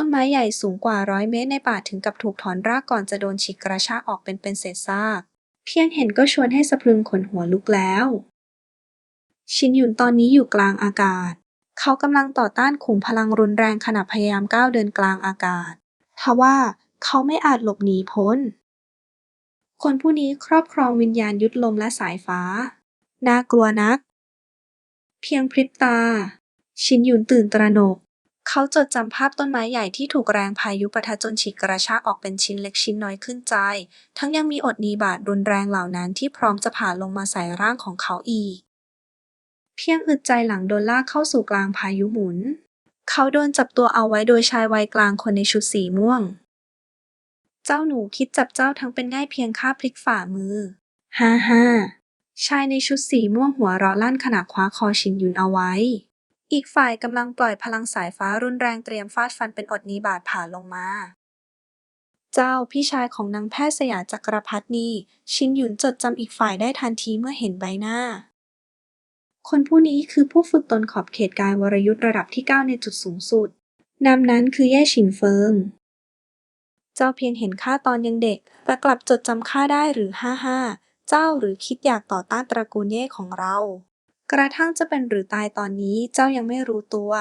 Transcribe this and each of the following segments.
ต้นไม้ใหญ่สูงกว่าร้อยเมตรในป่าถึงกับถูกถอนรากก่อนจะโดนฉีกกระชากออกเป็นเป็นเศษซาก เพียงเห็นก็ชวนให้สะพรึงขนหัวลุกแล้ว ชินหยุนตอนนี้อยู่กลางอากาศ เขากำลังต่อต้านขุมพลังรุนแรงขณะพยายามก้าวเดินกลางอากาศทว่าเขาไม่อาจหลบหนีพ้น คนผู้นี้ครอบครองวิญญาณยุทธลมและสายฟ้า น่ากลัวนัก เพียงพริบตา ชินหยุนตื่นตระหนก เขาจดจำภาพต้นไม้ใหญ่ที่ถูกแรงพายุปะทะจนฉีกกระชากออกเป็นชิ้นเล็กชิ้นน้อยขึ้นใจ ทั้งยังมีอดนีบาดรุนแรงเหล่านั้นที่พร้อมจะผ่าลงมาใส่ร่างของเขาอีก เพียงอึดใจหลังโดนลากเข้าสู่กลางพายุหมุน เขาโดนจับตัวเอาไว้โดยชายวัยกลางคนในชุดสีม่วง เจ้าหนูคิดจับเจ้าทั้งเป็นง่ายเพียงค่าพลิกฝ่ามือ ฮ่าฮ่าชายในชุดสีม่วงหัวเราะลั่นขณะคว้าคอชินยุนเอาไว้ อีกฝ่ายกำลังปล่อยพลังสายฟ้ารุนแรงเตรียมฟาดฟันเป็นอดนีบาดผ่าลงมา เจ้าพี่ชายของนางแพทย์สยามจักรพรรดินี่ชินหยุนจดจำอีกฝ่ายได้ทันทีเมื่อเห็นใบหน้า คนผู้นี้คือผู้ฝึกตนขอบเขตกายวรยุทธ์ระดับที่ 9 ในจุดสูงสุดนามนั้นคือแย่ฉินเฟิง เจ้าเพียงเห็นข้าตอนยังเด็ก แต่กลับจดจำข้าได้หรือฮ่าฮ่าเจ้าหรือคิดอยากต่อต้านตระกูลเย่ของเรา กระทั่งจะเป็นหรือตายตอนนี้เจ้ายังไม่รู้ตัว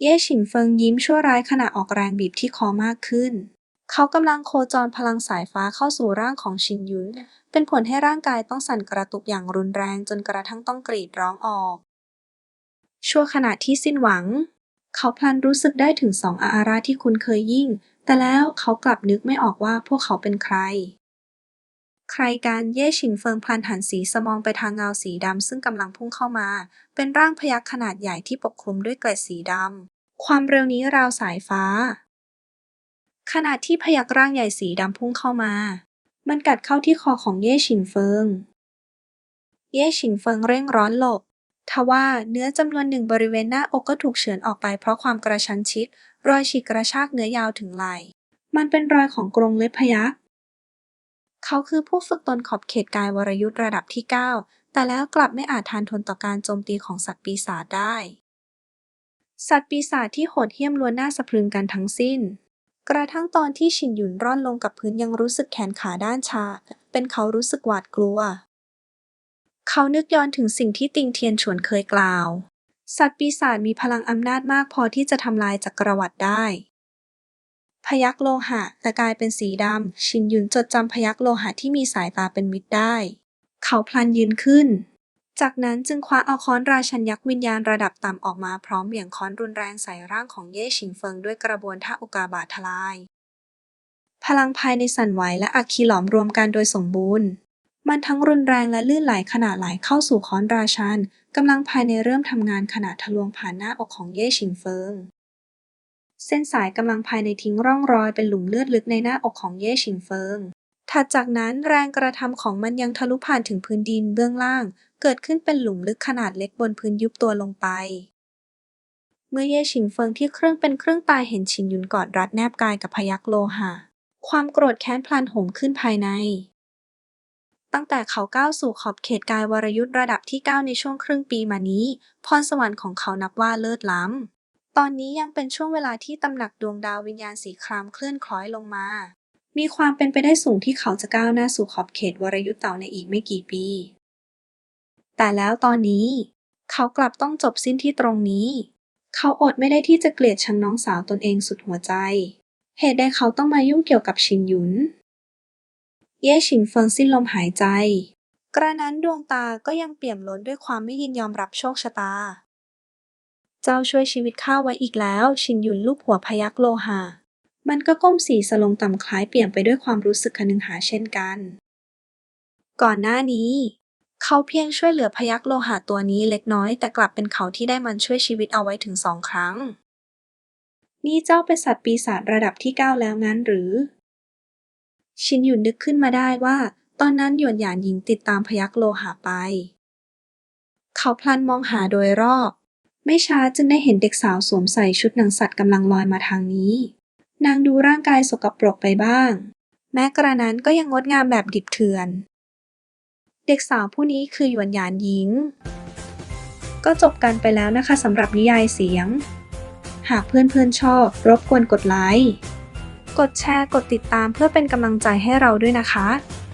เย่ฉินเฟิงยิ้มชั่วร้ายขณะออกแรงบีบที่คอมากขึ้น เขากำลังโคจรพลังสายฟ้าเข้าสู่ร่างของชินยุน เป็นผลให้ร่างกายต้องสั่นกระตุกอย่างรุนแรงจนกระทั่งต้องกรีดร้องออก ชั่วขณะที่สิ้นหวัง เขาพลันรู้สึกได้ถึงสองอาราที่คุ้นเคยยิ่ง แต่แล้วเขากลับนึกไม่ออกว่าพวกเขาเป็นใคร ใครกันเย่ฉินเฟิงพลันหันสีสมองไปทางเงาสีดำซึ่งกำลังพุ่งเข้ามา เป็นร่างพยักขนาดใหญ่ที่ปกคลุมด้วยเกล็ดสีดำ ความเร็วนี้ราวสายฟ้า ขณะที่พยักร่างใหญ่สีดำพุ่งเข้ามา มันกัดเข้าที่คอของเย่ฉินเฟิง เย่ฉินเฟิงเร่งร้อนหลบทว่าเนื้อจำนวนหนึ่งบริเวณหน้าอกก็ถูกเฉือนออกไปเพราะความกระชั้นชิด รอยฉีกกระชากเนื้อยาวถึงไหล มันเป็นรอยของกรงเล็บพยัก เขาคือผู้ฝึกตนขอบเขตกายวรยุทธ์ระดับที่ 9 แต่แล้วกลับไม่อาจทานทนต่อการโจมตีของสัตว์ปีศาจได้ สัตว์ปีศาจที่โหดเหี้ยมล้วนน่าสะพรึงกันทั้งสิ้น กระทั่งตอนที่ฉินหยุนร่อนลงกับพื้นยังรู้สึกแขนขาด้านชา เป็นเขารู้สึกหวาดกลัว เขานึกย้อนถึงสิ่งที่ติงเทียนฉวนเคยกล่าว สัตว์ปีศาจมีพลังอำนาจมากพอที่จะทำลายจักรวรรดิได้ พยักโลหะ แต่กลายเป็นสีดำ ชินยุนจดจำพยักโลหะที่มีสายตาเป็นมิตรได้ เขาพลันยืนขึ้น จากนั้นจึงคว้าเอาค้อนราชันยักษ์วิญญาณระดับต่ำออกมาพร้อมเหวี่ยงค้อนรุนแรงใส่ร่างของเย่ฉิงเฟิงด้วยกระบวนท่าอุกาบาตทลาย พลังภายในสั่นไหวและอัคคีหลอมรวมกันโดยสมบูรณ์ มันทั้งรุนแรงและลื่นไหลขณะไหลเข้าสู่ค้อนราชันกำลังภายในเริ่มทำงานขณะทะลวงผ่านหน้าอกของเย่ฉิงเฟิง เส้นสายกำลังภายในทิ้งร่องรอยเป็นหลุมเลือดลึกในหน้าอกของเย่ฉิงเฟิง ถัดจากนั้นแรงกระทำของมันยังทะลุผ่านถึงพื้นดินเบื้องล่าง เกิดขึ้นเป็นหลุมลึกขนาดเล็กบนพื้นยุบตัวลงไป เมื่อเย่ฉิงเฟิงที่เครื่องเป็นเครื่องตายเห็นชินหยุนกอดรัดแนบกายกับพยักโลหะ ความโกรธแค้นพลันโหมขึ้นภายในตั้งแต่เขาก้าวสู่ขอบเขตกายวรยุทธ์ระดับที่ 9 ในช่วงครึ่งปีมานี้ พรสวรรค์ของเขานับว่าเลิศล้ำ ตอนนี้ยังเป็นช่วงเวลาที่ตำหนักดวงดาววิญญาณสีครามเคลื่อนคล้อยลงมา มีความเป็นไปได้สูงที่เขาจะก้าวหน้าสู่ขอบเขตวรยุทธ์เต่าในอีกไม่กี่ปี แต่แล้วตอนนี้ เขากลับต้องจบสิ้นที่ตรงนี้ เขาอดไม่ได้ที่จะเกลียดชังน้องสาวตนเองสุดหัวใจ เหตุใดเขาต้องมายุ่งเกี่ยวกับชินหยุน เย่ฉินเฟิงสิ้นลมหายใจ กระนั้นดวงตาก็ยังเปี่ยมล้นด้วยความไม่ยินยอมรับโชคชะตา เจ้าช่วยชีวิตข้าไว้อีกแล้ว ชินหยุนลูบหัวพยักโลหะ มันก็ก้มสีสลงต่ำคล้ายเปี่ยมไปด้วยความรู้สึกคนึงหาเช่นกัน ก่อนหน้านี้ เขาเพียงช่วยเหลือพยักโลหะตัวนี้เล็กน้อย แต่กลับเป็นเขาที่ได้มันช่วยชีวิตเอาไว้ถึงสองครั้ง นี่เจ้าเป็นสัตว์ปีศาจระดับที่เก้าแล้วงั้นหรือ ชินหยุนนึกขึ้นมาได้ว่า ตอนนั้นหยวนหยานหญิงติดตามพยักโลหะไป เขาพลันมองหาโดยรอบ ไม่ช้าจึงได้เห็นเด็กสาวสวมใส่ชุดหนังสัตว์กำลังลอยมาทางนี้ นางดูร่างกายสกปรกไปบ้าง แม้กระนั้นก็ยังงดงามแบบดิบเถื่อน เด็กสาวผู้นี้คือหยวนหยานหญิง ก็จบกันไปแล้วนะคะสำหรับนิยายเสียง หากเพื่อนๆชอบ รบกวนกดไลค์ กดแชร์ กดติดตามเพื่อเป็นกำลังใจให้เราด้วยนะคะ